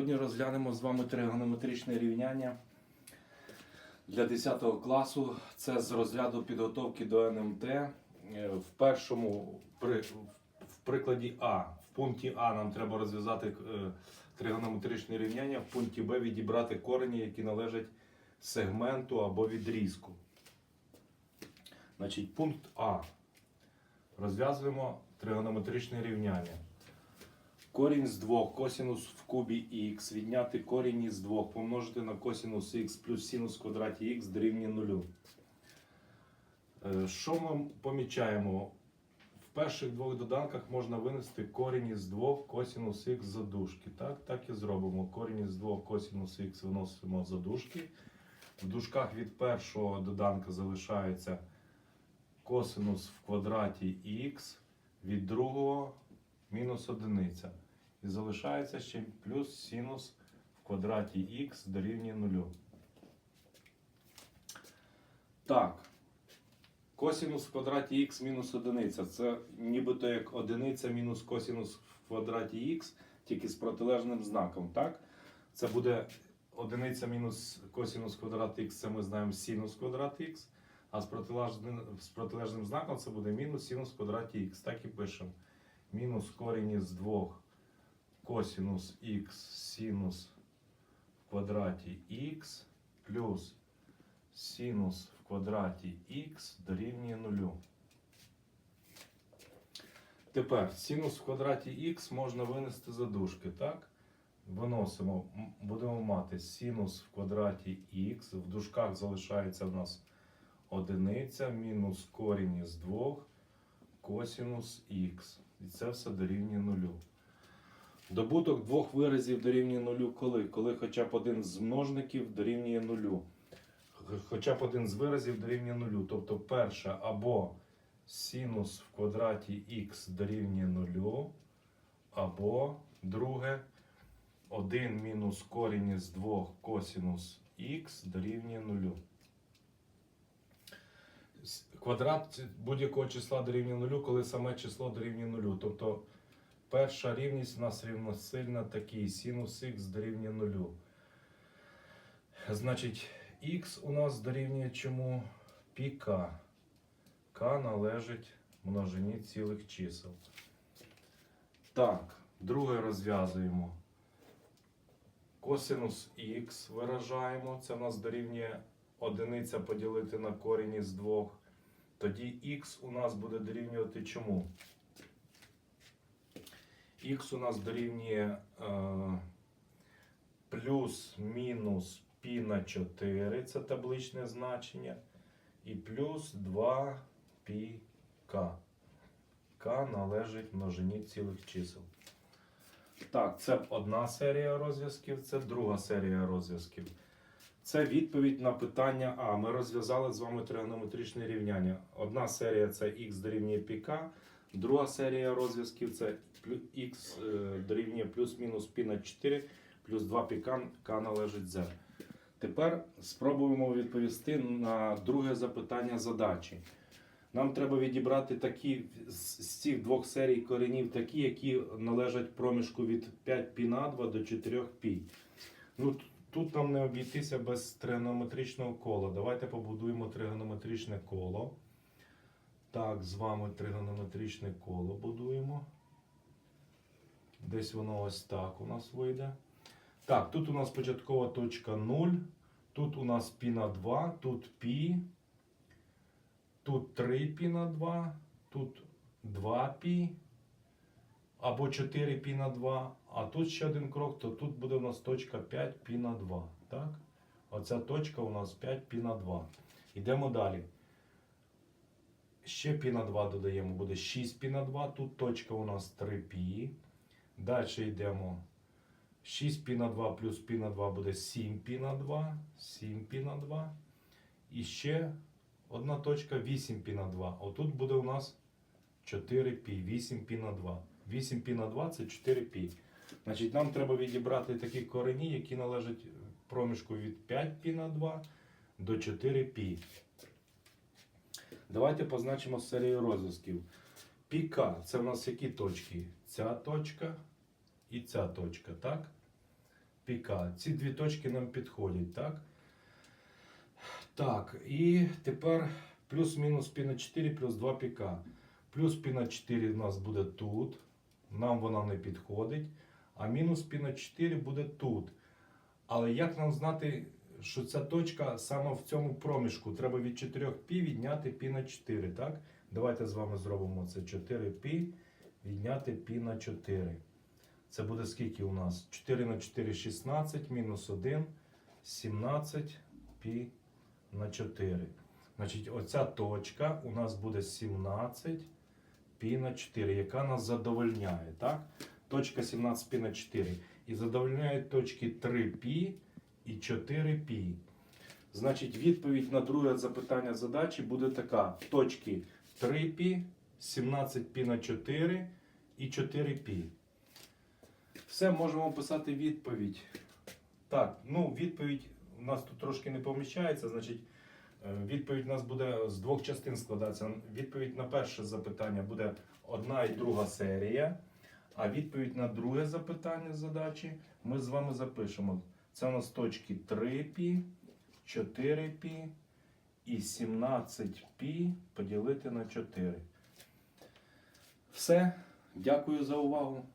Сьогодні розглянемо з вами тригонометричне рівняння для 10 класу. Це з розряду підготовки до НМТ. Е, В першому в прикладі А. В пункті А нам треба розв'язати е, тригонометричне рівняння, в пункті Б відібрати корені, які належать сегменту або відрізку. Значить, пункт А. Розв'язуємо тригонометричне рівняння. Корінь з 2 косінус в кубі х відняти корінь із 2 помножити на косінус х плюс синус в квадраті х дорівнює 0. Е, Що ми помічаємо? В перших двох доданках можна винести корінь із 2 косінус х за дужки. Так, так і зробимо. Корінь із 2 косінус х виносимо за дужки. В дужках від першого доданка залишається косинус в квадраті х, від другого мінус одиниця. І залишається ще плюс синус в квадраті х дорівнює 0. Так. Косинус в квадраті х мінус одиниця. Це нібито як одиниця мінус косинус в квадраті х, тільки з протилежним знаком. Так? Це буде одиниця мінус косинус в квадраті х, це ми знаємо синус в квадраті х. А з протилежним, з протилежним знаком це буде мінус синус квадраті х. Так і пишемо. Мінус корінь із 2 косинус х синус в квадраті х плюс синус в квадраті х дорівнює 0. Тепер синус в квадраті х можна винести за дужки, так? Виносимо, будемо мати синус в квадраті х, в дужках залишається в нас одиниця мінус корінь із 2 косинус х. І це все дорівнює нулю. Добуток двох виразів дорівнює нулю коли? Коли хоча б один з множників дорівнює нулю. Хоча б один з виразів дорівнює нулю. Тобто перше або синус в квадраті х дорівнює нулю, або друге 1 мінус корінь із 2 косинус х дорівнює нулю. Квадрат будь-якого числа дорівнює нулю, коли саме число дорівнює нулю. Тобто перша рівність у нас рівносильна такий. Синус х дорівнює нулю. Значить, х у нас дорівнює чому пік k. К належить множині цілих чисел. Так, друге розв'язуємо. Косинус х виражаємо. Це в нас дорівнює одиниця поділити на корінь із двох. Тоді х у нас буде дорівнювати чому? Х у нас дорівнює е, плюс-мінус π на 4, це табличне значення, і плюс 2 π к. К належить множині цілих чисел. Так, це одна серія розв'язків, це друга серія розв'язків. Це відповідь на питання А. Ми розв'язали з вами тригонометричне рівняння. Одна серія це х дорівнює піка, друга серія розв'язків це х дорівнює плюс-мінус π на 4, плюс 2 піка к належить z. Тепер спробуємо відповісти на друге запитання задачі. Нам треба відібрати такі з з цих двох серій коренів, такі, які належать проміжку від 5 π на 2 до 4 π. Ну, т- тут нам не обійтися без тригонометричного кола. Давайте побудуємо тригонометричне коло. Так, з вами тригонометричне коло будуємо. Десь воно ось так у нас вийде. Так, тут у нас початкова точка 0. Тут у нас пі на 2, тут пі, тут 3 пі на 2, тут 2 пі, або 4 пі на 2, а тут ще один крок, то тут буде у нас точка 5 пі на 2. Так? Оця точка у нас 5 пі на 2. Йдемо далі. Ще π на 2 додаємо, буде 6 π на 2. Тут точка у нас 3 π. Далі йдемо. 6 π на 2 плюс π на 2 буде 7 π на 2. 7 π на 2. І ще одна точка 8 π на 2. Отут буде у нас 4 π. 8 π на 2. 8 π на 2 це 4 π. Значить, нам треба відібрати такі корені, які належать проміжку від 5 π на 2 до 4 π. Давайте позначимо серію розв'язків. Піка це в нас які точки? Ця точка і ця точка, так? піка. Ці дві точки нам підходять, так? Так, і тепер плюс-мінус пі на 4 плюс 2 піка. Плюс пі на 4 у нас буде тут. Нам вона не підходить. А мінус пі на 4 буде тут. Але як нам знати, що ця точка саме в цьому проміжку? Треба від 4 пі відняти пі на 4, так? Давайте з вами зробимо це 4 пі відняти пі на 4. Це буде скільки у нас? 4 на 4 16, мінус 1, 17 пі на 4. Значить, оця точка у нас буде 17 пі на 4, яка нас задовольняє. Так? Точка 17 пі на 4. І задовольняє точки 3 пі і 4 пі. Значить, відповідь на друге запитання задачі буде така: точки 3 пі, 17 пі на 4 і 4 пі. Все, можемо писати відповідь. Так, ну відповідь у нас тут трошки не поміщається. Значить, е, відповідь у нас буде з двох частин складатися. Відповідь на перше запитання буде одна і друга серія. А відповідь на друге запитання задачі ми з вами запишемо. Це у нас точки 3π, 4π і 17π поділити на 4. Все. Дякую за увагу.